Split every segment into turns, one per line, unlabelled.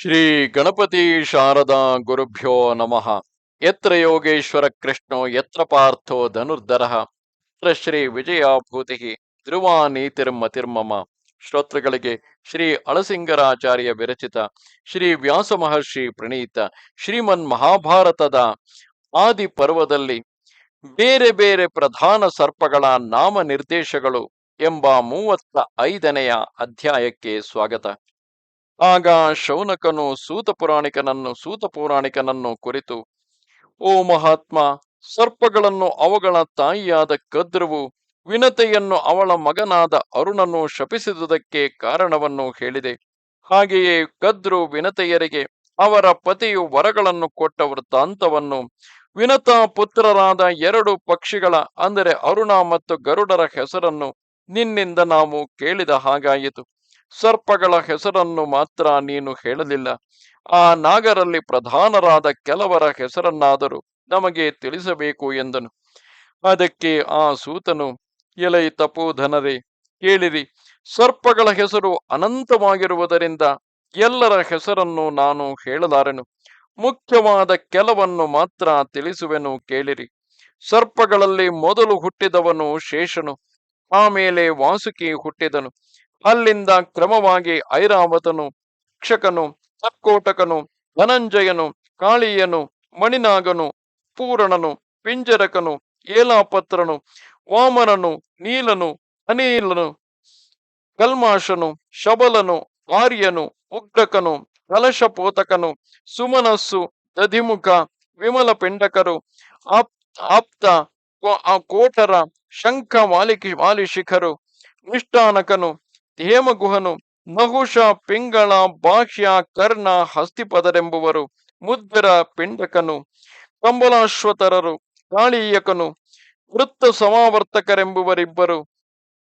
ಶ್ರೀ ಗಣಪತಿ ಶಾರದಾ ಗುರುಭ್ಯೋ ನಮಃ. ಯತ್ರ ಯೋಗೇಶ್ವರ ಕೃಷ್ಣೋ, ಯತ್ರ ಪಾರ್ಥೋ ಧನುರ್ಧರ. ಯತ್ರ ಶ್ರೀ ವಿಜಯಾಭೂತಿ ಧ್ರುವ ನೀತಿರ್ಮತಿರ್ಮಮ ಶ್ರೋತೃಗಳಿಗೆ ಶ್ರೀ ಅಳಸಿಂಗರಾಚಾರ್ಯ ವಿರಚಿತ, ಶ್ರೀ ವ್ಯಾಸ ಮಹರ್ಷಿ ಪ್ರಣೀತ, ಶ್ರೀಮನ್ ಮಹಾಭಾರತದ ಆದಿ ಪರ್ವದಲ್ಲಿ ಬೇರೆ ಬೇರೆ ಪ್ರಧಾನ ಸರ್ಪಗಳ ನಾಮ ನಿರ್ದೇಶಗಳು ಎಂಬ ಮೂವತ್ತ ಐದನೆಯ ಅಧ್ಯಾಯಕ್ಕೆ ಸ್ವಾಗತ. ಆಗ ಶೌನಕನು ಸೂತ ಪುರಾಣಿಕನನ್ನು ಸೂತ ಪುರಾಣಿಕನನ್ನು ಕುರಿತು, ಓ ಮಹಾತ್ಮ, ಸರ್ಪಗಳನ್ನು ಅವುಗಳ ತಾಯಿಯಾದ ಕದ್ರವು ವಿನತೆಯನ್ನು ಅವಳ ಮಗನಾದ ಅರುಣನು ಶಪಿಸಿದುದಕ್ಕೆ ಕಾರಣವನ್ನು ಹೇಳಿದೆ. ಹಾಗೆಯೇ ಕದ್ರು ವಿನತೆಯರಿಗೆ ಅವರ ಪತಿಯು ವರಗಳನ್ನು ಕೊಟ್ಟ ವೃತ್ತಾಂತವನ್ನು ವಿನತಾ ಪುತ್ರರಾದ ಎರಡು ಪಕ್ಷಿಗಳ, ಅಂದರೆ ಅರುಣ ಮತ್ತು ಗರುಡರ ಹೆಸರನ್ನು ನಿನ್ನಿಂದ ನಾವು ಕೇಳಿದ ಹಾಗಾಯಿತು. ಸರ್ಪಗಳ ಹೆಸರನ್ನು ಮಾತ್ರ ನೀನು ಹೇಳಲಿಲ್ಲ. ಆ ನಾಗರಲ್ಲಿ ಪ್ರಧಾನರಾದ ಕೆಲವರ ಹೆಸರನ್ನಾದರೂ ನಮಗೆ ತಿಳಿಸಬೇಕು ಎಂದನು. ಅದಕ್ಕೆ ಆ ಸೂತನು, ಎಲೈ ತಪೋಧನರೇ, ಕೇಳಿರಿ, ಸರ್ಪಗಳ ಹೆಸರು ಅನಂತವಾಗಿರುವುದರಿಂದ ಎಲ್ಲರ ಹೆಸರನ್ನು ನಾನು ಹೇಳಲಾರೆನು. ಮುಖ್ಯವಾದ ಕೆಲವನ್ನು ಮಾತ್ರ ತಿಳಿಸುವೆನು ಕೇಳಿರಿ. ಸರ್ಪಗಳಲ್ಲಿ ಮೊದಲು ಹುಟ್ಟಿದವನು ಶೇಷನು ಆಮೇಲೆ ವಾಸುಕಿ ಹುಟ್ಟಿದನು. ಅಲ್ಲಿಂದ ಕ್ರಮವಾಗಿ ಐರಾವತನು, ಕ್ಷಕನು, ಸತ್ಕೋಟಕನು, ಧನಂಜಯನು, ಕಾಳಿಯನು, ಮಣಿನಾಗನು, ಪೂರಣನು, ಪಿಂಜರಕನು, ಏಲಾಪತ್ರನು, ವಾಮನನು, ನೀಲನು, ಅನೀಲನು, ಕಲ್ಮಾಶನು, ಶಬಲನು, ಆರ್ಯನು, ಉಗ್ರಕನು, ಕಲಶಪೋತಕನು, ಸುಮನಸ್ಸು, ದಧಿಮುಖ ವಿಮಲ ಪಿಂಡಕರು ಆಪ್, ಆಪ್ತ ಕೋಟರ ಶಂಖ ಮಾಲಿಕಿ, ಮಾಲಿಶಿಖರು, ನಿಷ್ಠಾನಕನು ಹೇಮಗುಹನು ನಹುಷ ಪಿಂಗಳ ಭಾಷ್ಯ ಕರ್ಣ, ಹಸ್ತಿಪದರೆಂಬುವರು ಮುದ್ದರ ಪಿಂಡಕನು, ಕಂಬಲಾಶ್ವತರರು, ಕಾಳೀಯಕನು, ವೃತ್ತ ಸಮಾವರ್ತಕರೆಂಬುವರಿಬ್ಬರು,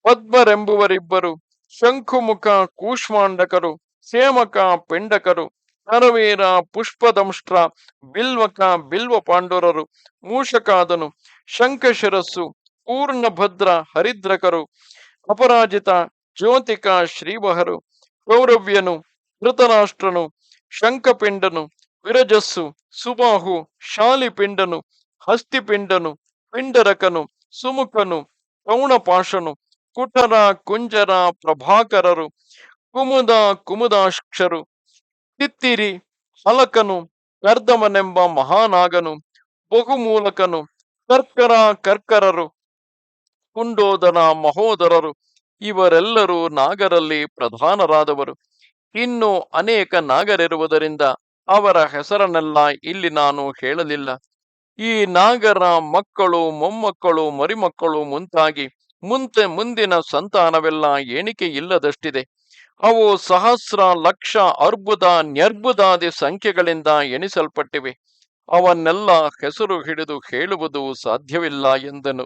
ಪದ್ಮರೆಂಬುವರಿಬ್ಬರು, ಶಂಖುಮುಖ, ಕೂಷ್ಮಾಂಡಕರು, ಸೇಮಕ, ಪಿಂಡಕರು, ಕರವೀರ, ಪುಷ್ಪದಂಷ್ಟ್ರ, ಬಿಲ್ವಕ ಬಿಲ್ವ ಪಾಂಡುರರು ಮೂಷಕಾದನು, ಶಂಖಶಿರಸ್ಸು, ಪೂರ್ಣಭದ್ರ, ಹರಿದ್ರಕರು, ಅಪರಾಜಿತ ಜ್ಯೋತಿಕ ಶ್ರೀವಹರು ಕೌರವ್ಯನು, ಧೃತರಾಷ್ಟ್ರನು, ಶಂಖಪಿಂಡನು, ವಿರಜಸ್ಸು, ಸುಬಾಹು, ಶಾಲಿಪಿಂಡನು, ಹಸ್ತಿಪಿಂಡನು, ಪಿಂಡರಕನು, ಸುಮುಖನು ಕೌಣಪಾಶನು ಕುಟರ, ಕುಂಜರ, ಪ್ರಭಾಕರರು, ಕುಮುದ, ಕುಮುದಾಕ್ಷರು, ತಿತ್ತಿರಿ, ಹಲಕನು ಕರ್ದಮನೆಂಬ ಮಹಾನಾಗನು, ಬಹುಮೂಲಕನು, ಕರ್ಕರ ಕರ್ಕರರು, ಕುಂಡೋದರ ಮಹೋದರರು ಇವರೆಲ್ಲರೂ ನಾಗರಲ್ಲಿ ಪ್ರಧಾನರಾದವರು. ಇನ್ನು ಅನೇಕ ನಾಗರಿರುವುದರಿಂದ ಅವರ ಹೆಸರನ್ನೆಲ್ಲ ಇಲ್ಲಿ ನಾನು ಹೇಳಲಿಲ್ಲ. ಈ ನಾಗರ ಮಕ್ಕಳು, ಮೊಮ್ಮಕ್ಕಳು, ಮರಿಮಕ್ಕಳು ಮುಂತಾಗಿ ಮುಂತೆ ಮುಂದಿನ ಸಂತಾನವೆಲ್ಲ ಎಣಿಕೆ ಇಲ್ಲದಷ್ಟಿದೆ. ಅವು ಸಹಸ್ರ, ಲಕ್ಷ ಅರ್ಬುದ ನ್ಯರ್ಬುದಾದಿ ಸಂಖ್ಯೆಗಳಿಂದ ಎಣಿಸಲ್ಪಟ್ಟಿವೆ. ಅವನ್ನೆಲ್ಲ ಹೆಸರು ಹಿಡಿದು ಹೇಳುವುದು ಸಾಧ್ಯವಿಲ್ಲ ಎಂದನು.